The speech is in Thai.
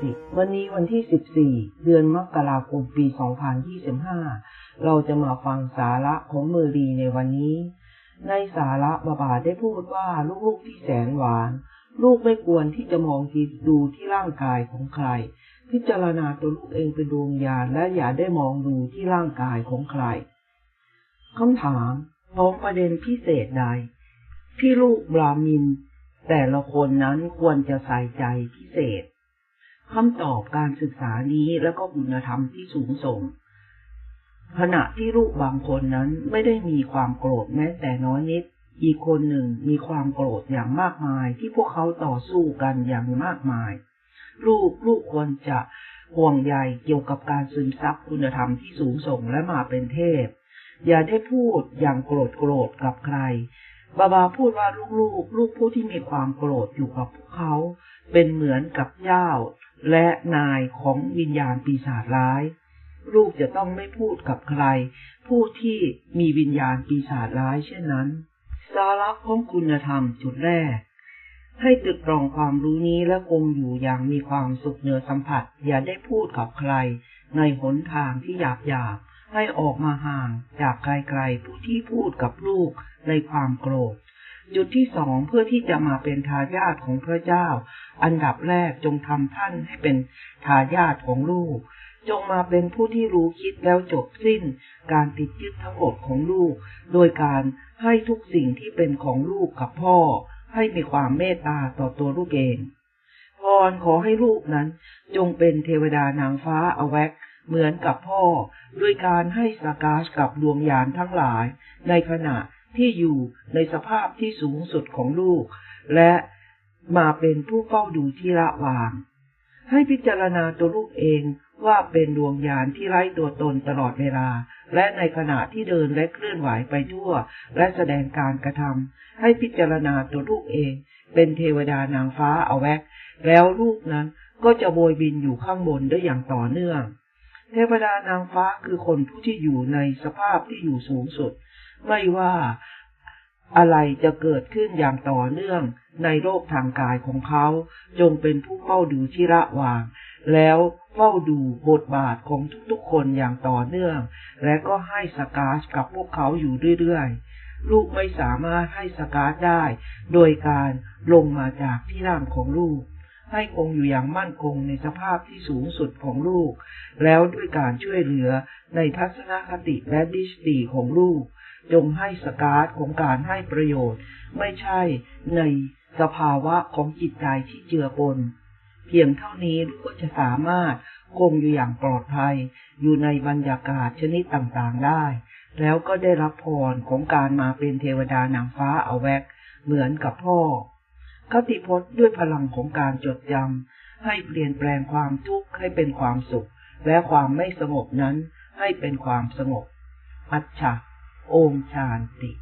สิทธิ์วันนี้วันที่ 14 เดือนมกราคมปี 2025 เราจะมาฟังสาระของเมอรีในวันนี้ ในสาระบาบาได้พูดว่าลูกๆที่แสนหวาน ลูกไม่ควรที่จะมองที่ดูที่ร่างกายของใคร พิจารณาตัวลูกเองเป็นดวงญาณและอย่าได้มองดูที่ร่างกายของใครคำถามพ้องประเด็นพิเศษใด ที่ลูกบรามินแต่ละคนนั้นควรจะใส่ใจพิเศษ คำตอบการศึกษานี้แล้วก็คุณธรรมที่สูงส่ง ขณะที่ลูกบางคนนั้นไม่ได้มีความโกรธแม้แต่น้อยนิด อีกคนหนึ่งมีความโกรธอย่างมากมายที่พวกเขาต่อสู้กันอย่างมากมาย ลูกลูกควรจะห่วงใยเกี่ยวกับการซึมซับคุณธรรมที่สูงส่งและมาเป็นเทพ อย่าได้พูดอย่างโกรธโกรธกับใคร บาบาพูดว่าลูกๆ ลูกผู้ที่มีความโกรธอยู่กับพวกเขา เป็นเหมือนกับเจ้า และนายของวิญญาณปีศาจร้าย ลูกจะต้องไม่พูดกับใคร ผู้ที่มีวิญญาณปีศาจร้ายเช่นนั้น สาระของคุณธรรมจุดแรก ให้ตึกตรองความรู้นี้และคงอยู่อย่างมีความสุขเหนือสัมผัส อย่าได้พูดกับใคร ในหนทางที่หยาบหยาบให้ออกมาห่างจากไกลๆผู้ที่พูดกับลูกในความโกรธ จุดที่สองเพื่อที่จะมาเป็นทายาทของพระเจ้า อันดับแรกจงทำท่านให้เป็นทายาทของลูก จงมาเป็นผู้ที่รู้คิดแล้วจบสิ้น การติดยึดทั้งหมดของลูก โดยการให้ทุกสิ่งที่เป็นของลูกกับพ่อ ให้มีความเมตตาต่อตัวลูกเองพรขอให้ลูกนั้น จงเป็นเทวดานางฟ้าอแวกเหมือนกับพ่อด้วยการให้สากาชกับดวงยานทั้งหลาย ในขณะ ที่อยู่ในสภาพที่สูงสุดของลูก และมาเป็นผู้เฝ้าดูที่ละวาง ให้พิจารณาตัวลูกเองว่าเป็นดวงยานที่ไร้ตัวตนตลอดเวลา และในขณะที่เดินและเคลื่อนไหวไปทั่ว และแสดงการกระทำให้พิจารณาตัวลูกเอง เป็นเทวดานางฟ้าเอาแวกแล้วลูกนั้นก็จะโบยบินอยู่ข้างบนได้อย่างต่อเนื่อง เทวดานางฟ้าคือคนผู้ที่อยู่ในสภาพที่อยู่สูงสุด ไม่ว่าอะไรจะเกิดขึ้นอย่างต่อเนื่องในโลกทางกายของเขา จงเป็นผู้เฝ้าดูที่ระวาง แล้วเฝ้าดูบทบาทของทุกๆคนอย่างต่อเนื่อง และก็ให้สกาสกับพวกเขาอยู่เรื่อยๆ ลูกไม่สามารถให้สกาสได้ โดยการลงมาจากที่ร่างของลูก ให้คงอยู่อย่างมั่นคงในสภาพที่สูงสุดของลูก แล้วด้วยการช่วยเหลือในทัศนคติและดิสตีของลูก จงให้สกาสของการให้ประโยชน์ ไม่ใช่ในสภาวะของจิตใจที่เจือปน เพียงเท่านี้ลูกก็จะสามารถคงอยู่อย่างปลอดภัย อยู่ในบรรยากาศชนิดต่างๆได้ แล้วก็ได้รับพรของการมาเป็นเทวดานางฟ้าเอาแวก เหมือนกับพ่อคติพจน์ด้วยพลังของการจดจำให้เปลี่ยนแปลงความทุกข์ให้เป็นความสุข และความไม่สงบนั้นให้เป็นความสงบ อัจฉะ โอมชานติ